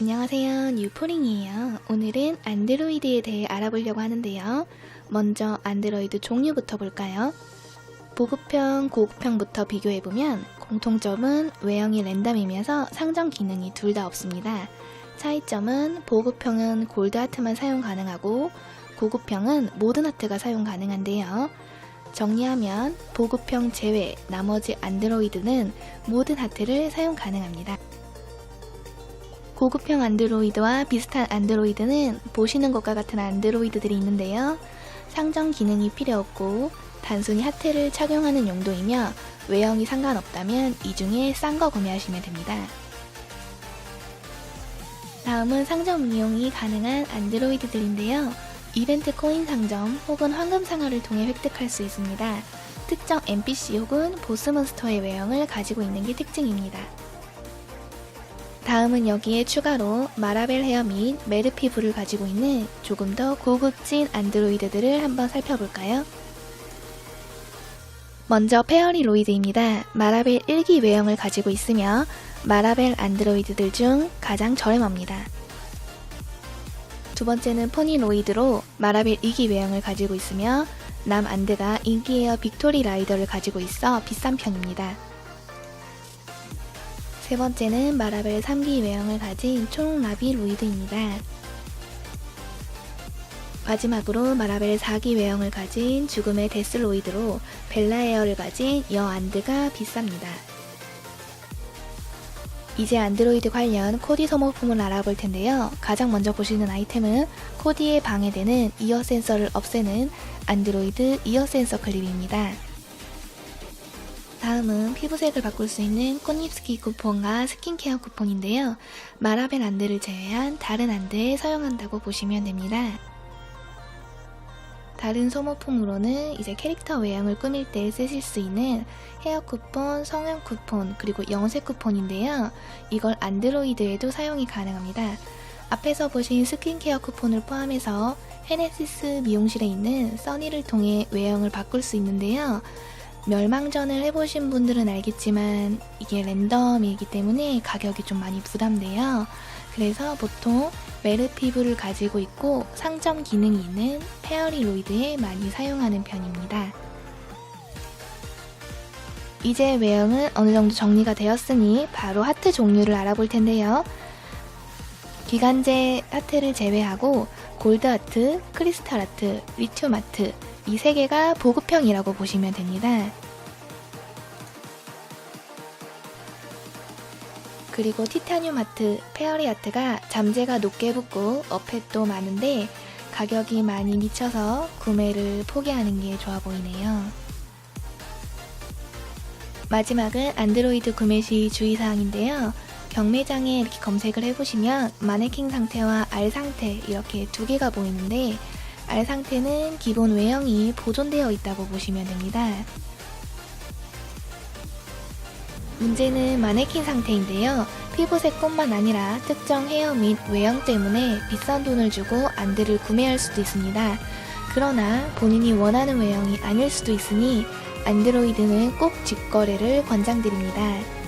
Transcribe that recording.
안녕하세요. 뉴포링이에요. 오늘은 안드로이드에 대해 알아보려고 하는데요. 먼저 안드로이드 종류부터 볼까요? 보급형, 고급형부터 비교해보면 공통점은 외형이 랜덤이면서 상점 기능이 둘 다 없습니다. 차이점은 보급형은 골드 하트만 사용 가능하고 고급형은 모든 하트가 사용 가능한데요. 정리하면 보급형 제외 나머지 안드로이드는 모든 하트를 사용 가능합니다. 고급형 안드로이드와 비슷한 안드로이드는 보시는 것과 같은 안드로이드들이 있는데요. 상점 기능이 필요 없고 단순히 하트를 착용하는 용도이며 외형이 상관없다면 이 중에 싼 거 구매하시면 됩니다. 다음은 상점 이용이 가능한 안드로이드들인데요. 이벤트 코인 상점 혹은 황금 상어를 통해 획득할 수 있습니다. 특정 NPC 혹은 보스몬스터의 외형을 가지고 있는 게 특징입니다. 다음은 여기에 추가로 마라벨 헤어 및 메르 피부를 가지고 있는 조금 더 고급진 안드로이드들을 한번 살펴볼까요? 먼저 페어리 로이드입니다. 마라벨 1기 외형을 가지고 있으며 마라벨 안드로이드들 중 가장 저렴합니다. 두 번째는 포니 로이드로 마라벨 2기 외형을 가지고 있으며 남 안드가 인기에어 빅토리 라이더를 가지고 있어 비싼 편입니다. 세 번째는 마라벨 3기 외형을 가진 총라비 로이드입니다. 마지막으로 마라벨 4기 외형을 가진 죽음의 데스로이드로 벨라에어를 가진 여 안드가 비쌉니다. 이제 안드로이드 관련 코디 소모품을 알아볼 텐데요. 가장 먼저 보시는 아이템은 코디에 방해되는 이어 센서를 없애는 안드로이드 이어 센서 클립입니다. 다음은 피부색을 바꿀 수 있는 꽃잎스키 쿠폰과 스킨케어 쿠폰인데요. 마라벨 안드를 제외한 다른 안드에 사용한다고 보시면 됩니다. 다른 소모품으로는 이제 캐릭터 외형을 꾸밀 때 쓰실 수 있는 헤어 쿠폰, 성형 쿠폰, 그리고 영색 쿠폰인데요. 이걸 안드로이드에도 사용이 가능합니다. 앞에서 보신 스킨케어 쿠폰을 포함해서 헤네시스 미용실에 있는 써니를 통해 외형을 바꿀 수 있는데요. 멸망전을 해보신 분들은 알겠지만 이게 랜덤이기 때문에 가격이 좀 많이 부담돼요. 그래서 보통 메르 피부를 가지고 있고 상점 기능이 있는 페어리 로이드에 많이 사용하는 편입니다. 이제 외형은 어느 정도 정리가 되었으니 바로 하트 종류를 알아볼 텐데요. 기간제 하트를 제외하고 골드 하트, 크리스탈 하트, 리튬 하트 이 세 개가 보급형이라고 보시면 됩니다. 그리고 티타늄 하트, 페어리 하트가 잠재가 높게 붙고 어펫도 많은데 가격이 많이 미쳐서 구매를 포기하는 게 좋아 보이네요. 마지막은 안드로이드 구매 시 주의사항인데요. 경매장에 이렇게 검색을 해보시면 마네킹 상태와 R 상태 이렇게 두 개가 보이는데 R 상태는 기본 외형이 보존되어 있다고 보시면 됩니다. 문제는 마네킹 상태인데요. 피부색뿐만 아니라 특정 헤어 및 외형 때문에 비싼 돈을 주고 안드를 구매할 수도 있습니다. 그러나 본인이 원하는 외형이 아닐 수도 있으니 안드로이드는 꼭 직거래를 권장드립니다.